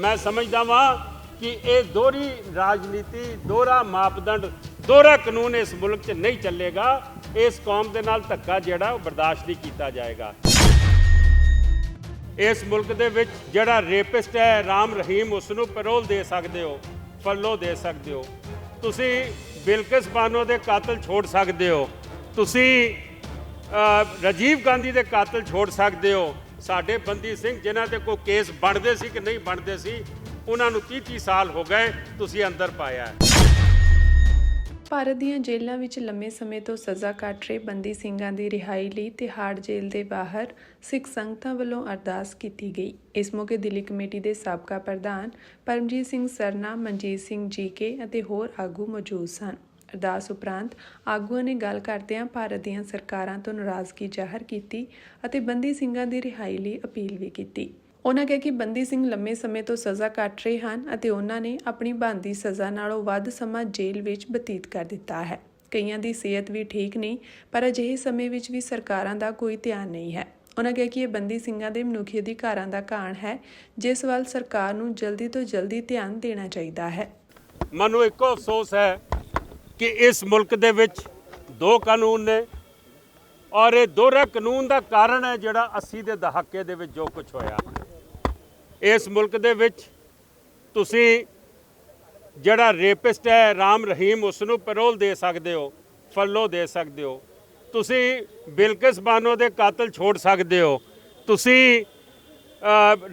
ਮੈਂ ਸਮਝਦਾ ਵਾਂ ਕਿ ਇਹ ਦੋਹਰੀ ਰਾਜਨੀਤੀ ਦੋਹਰਾ ਮਾਪਦੰਡ ਦੋਹਰਾ ਕਾਨੂੰਨ ਇਸ ਮੁਲਕ 'ਚ ਨਹੀਂ ਚੱਲੇਗਾ। ਇਸ ਕੌਮ ਦੇ ਨਾਲ ਧੱਕਾ ਜਿਹੜਾ ਉਹ ਬਰਦਾਸ਼ਤ ਨਹੀਂ ਕੀਤਾ ਜਾਏਗਾ। ਇਸ ਮੁਲਕ ਦੇ ਵਿੱਚ ਜਿਹੜਾ ਰੇਪਿਸਟ ਹੈ ਰਾਮ ਰਹੀਮ ਉਸ ਨੂੰ ਪੈਰੋਲ ਦੇ ਸਕਦੇ ਹੋ ਫੱਲੋ ਦੇ ਸਕਦੇ ਹੋ। ਤੁਸੀਂ ਬਿਲਕਿਸ ਬਾਨੋ ਦੇ ਕਾਤਲ ਛੋੜ ਸਕਦੇ ਹੋ। ਤੁਸੀਂ ਅ, ਰਾਜੀਵ ਗਾਂਧੀ ਦੇ ਕਾਤਲ ਛੋੜ ਸਕਦੇ ਹੋ। ਸਾਡੇ ਬੰਦੀ ਸਿੰਘ, ਜਿਨ੍ਹਾਂ ਤੇ ਕੋਈ ਕੇਸ ਬਣਦੇ ਸੀ ਕਿ ਨਹੀਂ ਬਣਦੇ ਸੀ, ਉਹਨਾਂ ਨੂੰ 30 30 ਸਾਲ ਹੋ ਗਏ, ਤੁਸੀਂ ਅੰਦਰ ਪਾਇਆ ਭਾਰਤ ਦੀਆਂ ਜੇਲ੍ਹਾਂ ਵਿੱਚ ਲੰਮੇ ਸਮੇਂ ਤੋਂ ਸਜ਼ਾ ਕੱਟ ਰਹੇ ਬੰਦੀ ਸਿੰਘਾਂ ਦੀ ਰਿਹਾਈ ਲਈ ਤਿਹਾੜ ਜੇਲ੍ਹ ਦੇ ਬਾਹਰ ਸਿੱਖ ਸੰਗਤਾਂ ਵੱਲੋਂ ਅਰਦਾਸ ਕੀਤੀ ਗਈ। ਇਸ ਮੌਕੇ ਦਿੱਲੀ ਕਮੇਟੀ ਦੇ ਸਾਬਕਾ ਪ੍ਰਧਾਨ ਪਰਮਜੀਤ ਸਿੰਘ ਸਰਨਾ, ਮਨਜੀਤ ਸਿੰਘ ਜੀਕੇ ਅਤੇ ਹੋਰ ਆਗੂ ਮੌਜੂਦ ਸਨ। ਅਰਦਾਸ ਉਪਰੰਤ ਆਗੂਆਂ ਨੇ ਗੱਲ ਕਰਦਿਆਂ ਭਾਰਤ ਦੀਆਂ ਸਰਕਾਰਾਂ ਤੋਂ ਨਾਰਾਜ਼ਗੀ ਜ਼ਾਹਰ ਕੀਤੀ ਅਤੇ ਬੰਦੀ ਸਿੰਘਾਂ ਦੀ ਰਿਹਾਈ ਲਈ ਅਪੀਲ ਵੀ ਕੀਤੀ। ਉਹਨਾਂ ਕਿਹਾ ਕਿ ਬੰਦੀ ਸਿੰਘ ਲੰਮੇ ਸਮੇਂ ਤੋਂ ਸਜ਼ਾ ਕੱਟ ਰਹੇ ਹਨ ਅਤੇ ਉਹਨਾਂ ਨੇ ਆਪਣੀ ਬਣਦੀ ਸਜ਼ਾ ਨਾਲੋਂ ਵੱਧ ਸਮਾਂ ਜੇਲ੍ਹ ਵਿੱਚ ਬਤੀਤ ਕਰ ਦਿੱਤਾ ਹੈ। ਕਈਆਂ ਦੀ ਸਿਹਤ ਵੀ ਠੀਕ ਨਹੀਂ, ਪਰ ਅਜਿਹੇ ਸਮੇਂ ਵਿੱਚ ਵੀ ਸਰਕਾਰਾਂ ਦਾ ਕੋਈ ਧਿਆਨ ਨਹੀਂ ਹੈ। ਉਹਨਾਂ ਕਿਹਾ ਕਿ ਇਹ ਬੰਦੀ ਸਿੰਘਾਂ ਦੇ ਮਨੁੱਖੀ ਅਧਿਕਾਰਾਂ ਦਾ ਕਾਰਨ ਹੈ, ਜਿਸ ਵੱਲ ਸਰਕਾਰ ਨੂੰ ਜਲਦੀ ਤੋਂ ਜਲਦੀ ਧਿਆਨ ਦੇਣਾ ਚਾਹੀਦਾ ਹੈ। ਮੈਨੂੰ ਇੱਕੋ ਅਫਸੋਸ ਹੈ ਕਿ ਇਸ ਮੁਲਕ ਦੇ ਵਿੱਚ ਦੋ ਕਾਨੂੰਨ ਨੇ ਔਰ ਇਹ ਦੋਹਰਾ ਕਾਨੂੰਨ ਦਾ ਕਾਰਨ ਹੈ ਜਿਹੜਾ 80 ਦੇ ਦਹਾਕੇ ਦੇ ਵਿੱਚ ਜੋ ਕੁਝ ਹੋਇਆ। ਇਸ ਮੁਲਕ ਦੇ ਵਿੱਚ ਤੁਸੀਂ ਜਿਹੜਾ ਰੇਪਿਸਟ ਹੈ, ਰਾਮ ਰਹੀਮ ਉਸ ਨੂੰ ਪੈਰੋਲ ਦੇ ਸਕਦੇ ਹੋ, ਫੱਲੋ ਦੇ ਸਕਦੇ ਹੋ। ਤੁਸੀਂ ਬਿਲਕਿਸ ਬਾਨੋ ਦੇ ਕਾਤਲ ਛੋੜ ਸਕਦੇ ਹੋ। ਤੁਸੀਂ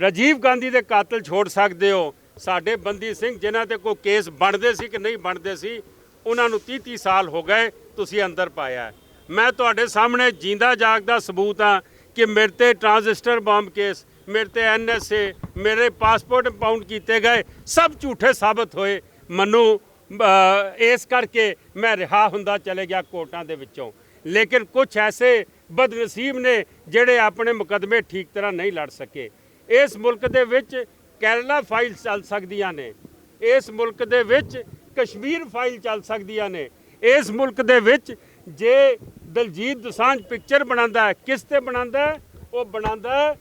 ਰਾਜੀਵ ਗਾਂਧੀ ਦੇ ਕਾਤਲ ਛੋੜ ਸਕਦੇ ਹੋ। ਸਾਡੇ ਬੰਦੀ ਸਿੰਘ, ਜਿਨ੍ਹਾਂ ਤੇ ਕੋਈ ਕੇਸ ਬਣਦੇ ਸੀ ਕਿ ਨਹੀਂ ਬਣਦੇ ਸੀ ਉਹਨਾਂ ਨੂੰ 30 30 ਸਾਲ ਹੋ ਗਏ ਤੁਸੀਂ ਅੰਦਰ ਪਾਇਆ। ਮੈਂ ਤੁਹਾਡੇ ਸਾਹਮਣੇ ਜਿੰਦਾ ਜਾਗਦਾ ਸਬੂਤ ਹਾਂ ਕਿ ਮੇਰੇ ਤੇ ਟਰਾਂਜ਼ਿਸਟਰ ਬੰਬ ਕੇਸ, ਮੇਰੇ ਤੇ ਐਨਐਸਏ ਮੇਰੇ ਪਾਸਪੋਰਟ ਇੰਪਾਊਂਡ ਕੀਤੇ ਗਏ, ਸਭ ਝੂਠੇ ਸਾਬਤ ਹੋਏ। ਮੈਨੂੰ ਇਸ ਕਰਕੇ ਮੈਂ ਰਿਹਾ ਹੁੰਦਾ ਚਲੇ ਗਿਆ ਕੋਰਟਾਂ ਦੇ ਵਿੱਚੋਂ। ਲੇਕਿਨ ਕੁਝ ਐਸੇ ਬਦਨਸੀਬ ਨੇ ਜਿਹੜੇ ਆਪਣੇ ਮੁਕਦਮੇ ਠੀਕ ਤਰ੍ਹਾਂ ਨਹੀਂ ਲੜ ਸਕੇ। ਇਸ ਮੁਲਕ ਦੇ ਵਿੱਚ ਕੇਰਲਾ ਫਾਈਲ ਚੱਲ ਸਕਦੀਆਂ ਨੇ। ਇਸ ਮੁਲਕ ਦੇ ਵਿੱਚ ਕਸ਼ਮੀਰ ਫਾਈਲ ਚੱਲ ਸਕਦੀਆਂ ਨੇ। ਇਸ ਮੁਲਕ ਦੇ ਵਿੱਚ ਜੇ ਦਲਜੀਤ ਦੋਸਾਂਝ ਪਿਕਚਰ ਬਣਾਉਂਦਾ ਕਿਸ ਤੇ ਬਣਾਉਂਦਾ ਉਹ ਬਣਾਉਂਦਾ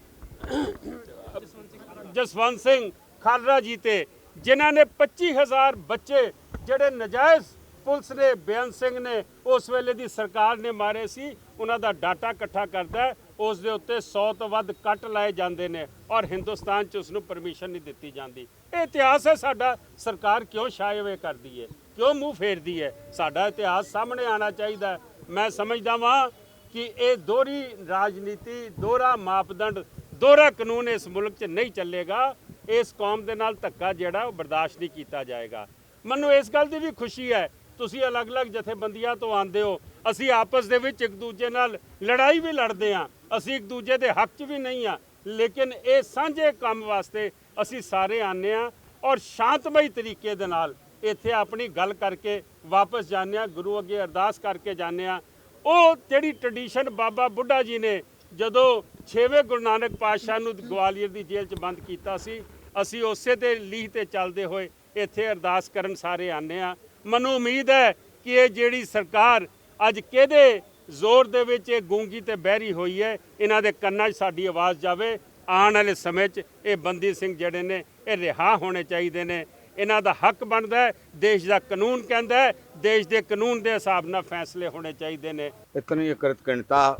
ਜਸਵੰਤ ਸਿੰਘ ਖਾਲਰਾ ਜੀ ਤੇ, ਜਿਨ੍ਹਾਂ ਨੇ 25000 ਬੱਚੇ ਜਿਹੜੇ ਨਜਾਇਜ਼ ਪੁਲਿਸ ਨੇ, ਬੇਅੰਤ ਸਿੰਘ ਨੇ ਉਸ ਵੇਲੇ ਦੀ ਸਰਕਾਰ ਨੇ ਮਾਰੇ ਸੀ, ਉਹਨਾਂ ਦਾ ਡਾਟਾ ਇਕੱਠਾ ਕਰਦਾ ਉਸ ਦੇ ਉੱਤੇ 100 ਤੋਂ ਵੱਧ ਕੱਟ ਲਾਏ ਜਾਂਦੇ ਨੇ ਔਰ ਹਿੰਦੁਸਤਾਨ 'ਚ ਉਸ ਨੂੰ ਪਰਮਿਸ਼ਨ ਨਹੀਂ ਦਿੱਤੀ ਜਾਂਦੀ। ਇਹ ਇਤਿਹਾਸ ਹੈ ਸਾਡਾ। ਸਰਕਾਰ ਕਿਉਂ ਸ਼ਾਇਵੇ ਕਰਦੀ ਹੈ? ਕਿਉਂ ਮੂੰਹ ਫੇਰਦੀ ਹੈ? ਸਾਡਾ ਇਤਿਹਾਸ ਸਾਹਮਣੇ ਆਣਾ ਚਾਹੀਦਾ ਮੈਂ ਸਮਝਦਾ ਵਾਂ ਕਿ ਇਹ ਦੋਹਰੀ ਰਾਜਨੀਤੀ, ਦੋਹਰਾ ਮਾਪਦੰਡ, ਦੋਹਰਾ ਕਾਨੂੰਨ ਇਸ ਮੁਲਕ 'ਚ ਨਹੀਂ ਚੱਲੇਗਾ। ਇਸ ਕੌਮ ਦੇ ਨਾਲ ਧੱਕਾ ਜਿਹੜਾ ਉਹ ਬਰਦਾਸ਼ਤ ਨਹੀਂ ਕੀਤਾ ਜਾਏਗਾ। ਮੈਨੂੰ ਇਸ ਗੱਲ ਦੀ ਵੀ ਖੁਸ਼ੀ ਹੈ। ਤੁਸੀਂ ਅਲੱਗ-ਅਲੱਗ ਜਥੇਬੰਦੀਆਂ ਤੋਂ ਆਉਂਦੇ ਹੋ। ਅਸੀਂ ਆਪਸ ਦੇ ਵਿੱਚ ਇੱਕ ਦੂਜੇ ਨਾਲ ਲੜਾਈ ਵੀ ਲੜਦੇ ਹਾਂ, ਅਸੀਂ ਇੱਕ ਦੂਜੇ ਦੇ ਹੱਕ 'ਚ ਵੀ ਨਹੀਂ ਆ ਲੇਕਿਨ ਇਹ ਸਾਂਝੇ ਕੰਮ ਵਾਸਤੇ ਅਸੀਂ ਸਾਰੇ ਆਨੇ ਆ ਔਰ ਸ਼ਾਂਤਮਈ ਤਰੀਕੇ ਦੇ ਨਾਲ ਇੱਥੇ ਆਪਣੀ ਗੱਲ ਕਰਕੇ ਵਾਪਸ ਜਾਂਦੇ ਆ ਗੁਰੂ ਅੱਗੇ ਅਰਦਾਸ ਕਰਕੇ ਜਾਂਦੇ ਆ ਉਹ ਜਿਹੜੀ ਟ੍ਰੈਡੀਸ਼ਨ ਬਾਬਾ ਬੁੱਢਾ ਜੀ ਨੇ ਜਦੋਂ 6ਵੇਂ ਗੁਰੂ ਨਾਨਕ ਪਾਤਸ਼ਾਹ ਨੂੰ ਗਵਾਲੀਅਰ ਦੀ ਜੇਲ੍ਹ 'ਚ ਬੰਦ ਕੀਤਾ ਸੀ, ਅਸੀਂ ਉਸੇ ਤੇ ਲੀਹ ਤੇ ਚੱਲਦੇ ਹੋਏ ਇੱਥੇ ਅਰਦਾਸ ਕਰਨ ਸਾਰੇ ਆਨੇ ਆ ਮੈਨੂੰ ਉਮੀਦ ਹੈ ਕਿ ਇਹ ਜਿਹੜੀ ਸਰਕਾਰ ਅੱਜ ਕਿਹਦੇ ਜ਼ੋਰ ਦੇ ਵਿੱਚ ਇਹ ਗੂੰਗੀ ਤੇ ਬਹਿਰੀ ਹੋਈ ਹੈ? ਇਹਨਾਂ ਦੇ ਕੰਨਾਂ 'ਚ ਸਾਡੀ ਆਵਾਜ਼ ਜਾਵੇ। ਆਉਣ ਵਾਲੇ ਸਮੇਂ 'ਚ ਇਹ ਬੰਦੀ ਸਿੰਘ ਜਿਹੜੇ ਨੇ, ਇਹ ਰਿਹਾ ਹੋਣੇ ਚਾਹੀਦੇ ਨੇ। ਇਹਨਾਂ ਦਾ ਹੱਕ ਬਣਦਾ ਦੇਸ਼ ਦਾ ਕਾਨੂੰਨ ਕਹਿੰਦਾ ਦੇਸ਼ ਦੇ ਕਾਨੂੰਨ ਦੇ ਹਿਸਾਬ ਨਾਲ ਫੈਸਲੇ ਹੋਣੇ ਚਾਹੀਦੇ ਨੇ। ਇਤਨੀ ਇਕਰਤਕਣਤਾ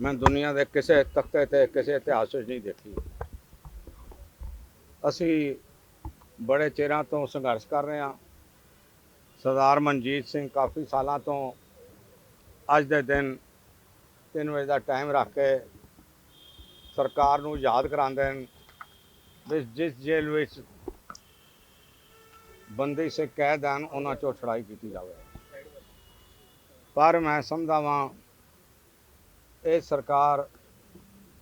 ਮੈਂ ਦੁਨੀਆ ਦੇ ਕਿਸੇ ਤਖਤੇ ਤੇ, ਕਿਸੇ ਇਤਿਹਾਸ ਵਿੱਚ ਨਹੀਂ ਦੇਖੀ। ਅਸੀਂ ਬੜੇ ਚਿਰਾਂ ਤੋਂ ਸੰਘਰਸ਼ ਕਰ ਰਹੇ ਹਾਂ। ਸਰਦਾਰ ਮਨਜੀਤ ਸਿੰਘ ਕਾਫੀ ਸਾਲਾਂ ਤੋਂ ਅੱਜ ਦੇ ਦਿਨ 3 ਵਜੇ ਦਾ ਟਾਈਮ ਰੱਖ ਕੇ ਸਰਕਾਰ ਨੂੰ ਯਾਦ ਕਰਾਉਂਦੇ ਹਨ ਵੀ ਜਿਸ ਜੇਲ੍ਹ ਵਿੱਚ ਬੰਦੀ ਸੇ ਕੈਦ ਹਨ ਉਹਨਾਂ ਚੋਂ ਛੜਾਈ ਕੀਤੀ ਜਾਵੇ। ਪਰ ਮੈਂ ਸਮਝਦਾ ਵਾਂ ਇਹ ਸਰਕਾਰ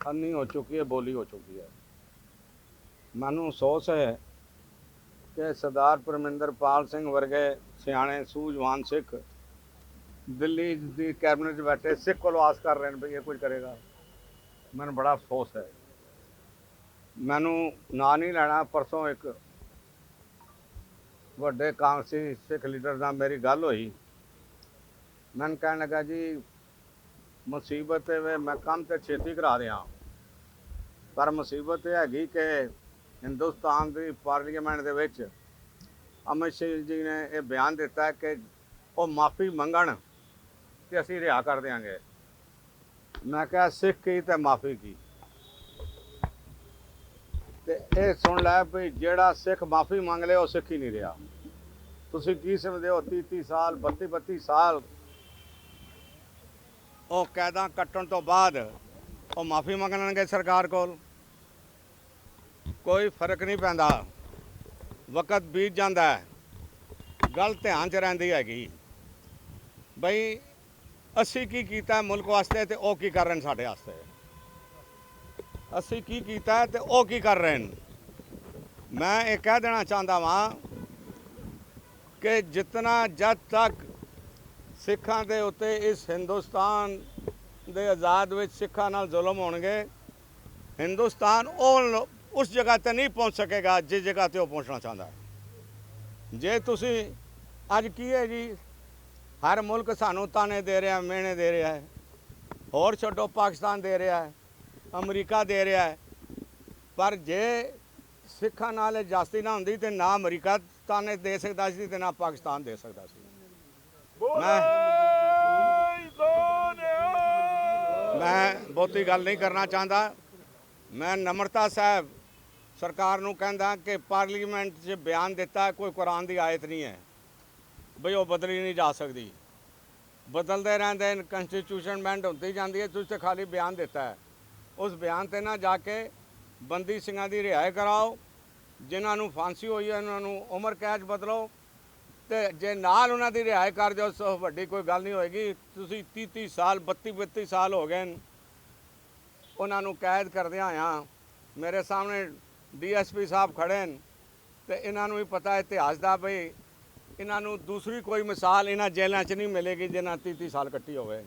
ਅੰਨੀ ਹੋ ਚੁੱਕੀ ਹੈ, ਬੋਲੀ ਹੋ ਚੁੱਕੀ ਹੈ। ਮੈਨੂੰ ਅਫਸੋਸ ਹੈ ਕਿ ਸਰਦਾਰ ਪਰਮਿੰਦਰਪਾਲ ਸਿੰਘ ਵਰਗੇ ਸਿਆਣੇ, ਸੂਝਵਾਨ ਸਿੱਖ ਦਿੱਲੀ ਦੀ ਕੈਬਨਿਟ 'ਚ ਬੈਠੇ, ਸਿੱਖ ਕੋਲ ਆਸ ਕਰ ਰਹੇ ਨੇ ਵੀ ਇਹ ਕੁਝ ਕਰੇਗਾ। ਮੈਨੂੰ ਬੜਾ ਅਫਸੋਸ ਹੈ। ਮੈਨੂੰ ਨਾਂ ਨਹੀਂ ਲੈਣਾ, ਪਰਸੋਂ ਇੱਕ ਵੱਡੇ ਕਾਂਗਰਸੀ ਸਿੱਖ ਲੀਡਰ ਨਾਲ ਮੇਰੀ ਗੱਲ ਹੋਈ। ਮੈਂ ਕਹਿਣ ਲੱਗਾ, ਜੀ, ਮੁਸੀਬਤ ਹੈ ਵੇ, ਮੈਂ ਕੰਮ ਤੇ ਛੇਤੀ ਕਰਾ ਰਿਹਾ ਪਰ ਮੁਸੀਬਤ ਇਹ ਹੈਗੀ ਕਿ ਹਿੰਦੁਸਤਾਨ ਦੀ ਪਾਰਲੀਮੈਂਟ ਦੇ ਵਿੱਚ ਅਮਿਤ ਸ਼ਾਹ ਜੀ ਨੇ ਇਹ ਬਿਆਨ ਦਿੱਤਾ ਕਿ ਉਹ ਮਾਫੀ ਮੰਗਣ। ਤੇ ਅਸੀਂ ਰਿਹਾ ਕਰ ਦਿਆਂਗੇ। ਮੈਂ ਕਿਹਾ ਸਿੱਖ ਕੀ ਤੇ ਮਾਫੀ ਕੀ? ਤੇ ਇਹ ਸੁਣ ਲੈ ਵੀ ਜਿਹੜਾ ਸਿੱਖ ਮਾਫੀ ਮੰਗ ਲੇ, ਉਹ ਸਿੱਖ ਹੀ ਨਹੀਂ ਰਿਹਾ। ਤੁਸੀਂ ਕੀ ਸਮਝਦੇ ਹੋ? 30 30 ਸਾਲ 32 32 ਸਾਲ ਉਹ ਕੈਦਾਂ ਕੱਟਣ ਤੋਂ ਬਾਅਦ ਉਹ ਮਾਫੀ ਮੰਗਣਗੇ ਸਰਕਾਰ ਕੋਲ? ਕੋਈ ਫ਼ਰਕ ਨਹੀਂ ਪੈਂਦਾ। ਵਕਤ ਬੀਤ ਜਾਂਦਾ ਹੈ। ਗੱਲ ਧਿਆਨ 'ਚ ਰਹਿੰਦੀ ਹੈਗੀ। ਬਈ ਅਸੀਂ ਕੀ ਕੀਤਾ ਮੁਲਕ ਵਾਸਤੇ ਤੇ ਉਹ ਕੀ ਕਰ ਰਹੇ ਨੇ ਸਾਡੇ ਵਾਸਤੇ? ਅਸੀਂ ਕੀ ਕੀਤਾ ਤੇ ਉਹ ਕੀ ਕਰ ਰਹੇ ਨੇ? ਮੈਂ ਇਹ ਕਹਿ ਦੇਣਾ ਚਾਹੁੰਦਾ ਵਾਂ ਕਿ ਜਿਤਨਾ ਜਦ ਤੱਕ ਸਿੱਖਾਂ ਦੇ ਉੱਤੇ ਇਸ ਹਿੰਦੁਸਤਾਨ ਦੇ ਆਜ਼ਾਦ ਵਿੱਚ ਸਿੱਖਾਂ ਨਾਲ ਜ਼ੁਲਮ ਹੋਣਗੇ, ਹਿੰਦੁਸਤਾਨ ਉਹ ਉਸ ਜਗ੍ਹਾ ਤੇ ਨਹੀਂ ਪਹੁੰਚ ਸਕੇਗਾ ਜਿਸ ਜਗ੍ਹਾ ਤੇ ਉਹ ਪਹੁੰਚਣਾ ਚਾਹੁੰਦਾ। ਹੈ ਜੇ ਤੁਸੀਂ, ਅੱਜ ਕੀ ਹੈ ਜੀ? ਹਰ ਮੁਲਕ ਸਾਨੂੰ ਤਾਨੇ ਦੇ ਰਿਹਾ ਮਿਹਣੇ ਦੇ ਰਿਹਾ ਹੈ। ਹੋਰ ਛੱਡੋ ਪਾਕਿਸਤਾਨ ਦੇ ਰਿਹਾ ਹੈ ਅਮਰੀਕਾ ਦੇ ਰਿਹਾ ਹੈ। ਪਰ ਜੇ ਸਿੱਖਾਂ ਨਾਲ ਜਾਸਤੀ ਨਾ ਹੁੰਦੀ ਤੇ ਨਾ ਅਮਰੀਕਾ ਤਾਨੇ ਦੇ ਸਕਦਾ ਸੀ ਤੇ ਨਾ ਪਾਕਿਸਤਾਨ ਦੇ ਸਕਦਾ ਸੀ। ਮੈਂ ਮੈਂ ਬਹੁਤੀ ਗੱਲ ਨਹੀਂ ਕਰਨਾ ਚਾਹੁੰਦਾ। ਮੈਂ ਨਮਰਤਾ ਸਾਹਿਬ ਸਰਕਾਰ ਨੂੰ ਕਹਿੰਦਾ ਕਿ ਪਾਰਲੀਮੈਂਟ 'ਚ ਬਿਆਨ ਦਿੱਤਾ ਕੋਈ ਕੁਰਾਨ ਦੀ ਆਇਤ ਨਹੀਂ ਹੈ। ਬਈ ਉਹ ਬਦਲੀ ਨਹੀਂ ਜਾ ਸਕਦੀ। ਬਦਲਦੇ ਰਹਿੰਦੇ ਨੇ ਕਨਸਟੀਟਿਊਸ਼ਨ ਮੈਂਡ ਹੁੰਦੀ ਜਾਂਦੀ ਹੈ, ਤੁਸੀਂ ਤੇ ਖਾਲੀ ਬਿਆਨ ਦਿੱਤਾ ਹੈ। ਉਸ ਬਿਆਨ ਤੇ ਨਾ ਜਾ ਕੇ ਬੰਦੀ ਸਿੰਘਾਂ ਦੀ ਰਿਹਾਈ ਕਰਾਓ, ਜਿਨ੍ਹਾਂ ਨੂੰ ਫਾਂਸੀ ਹੋਈ ਹੈ, ਉਹਨਾਂ ਨੂੰ ਉਮਰ ਕੈਦ ਬਦਲੋ, ਤੇ ਜੇ ਨਾਲ ਉਹਨਾਂ ਦੀ ਰਿਹਾਈ ਕਰ ਦਿਓ, ਸੋ ਵੱਡੀ ਕੋਈ ਗੱਲ ਨਹੀਂ ਹੋਏਗੀ। ਤੁਸੀਂ 30 30 ਸਾਲ 32 32 ਸਾਲ ਹੋ ਗਏ ਉਹਨਾਂ ਨੂੰ ਕੈਦ ਕਰਦਿਆਂ ਆ ਮੇਰੇ ਸਾਹਮਣੇ ਡੀਐਸਪੀ ਸਾਹਿਬ ਖੜੇ ਨੇ, ਤੇ ਇਹਨਾਂ ਨੂੰ ਵੀ ਪਤਾ ਇਤਿਹਾਸ ਦਾ ਬਈ ਇਹਨਾਂ ਨੂੰ ਦੂਸਰੀ ਕੋਈ ਮਿਸਾਲ ਇਹਨਾਂ ਜੇਲ੍ਹਾਂ 'ਚ ਨਹੀਂ ਮਿਲੇਗੀ ਜਿਨ੍ਹਾਂ 30 30 ਸਾਲ ਕੱਟੀ ਹੋਵੇ।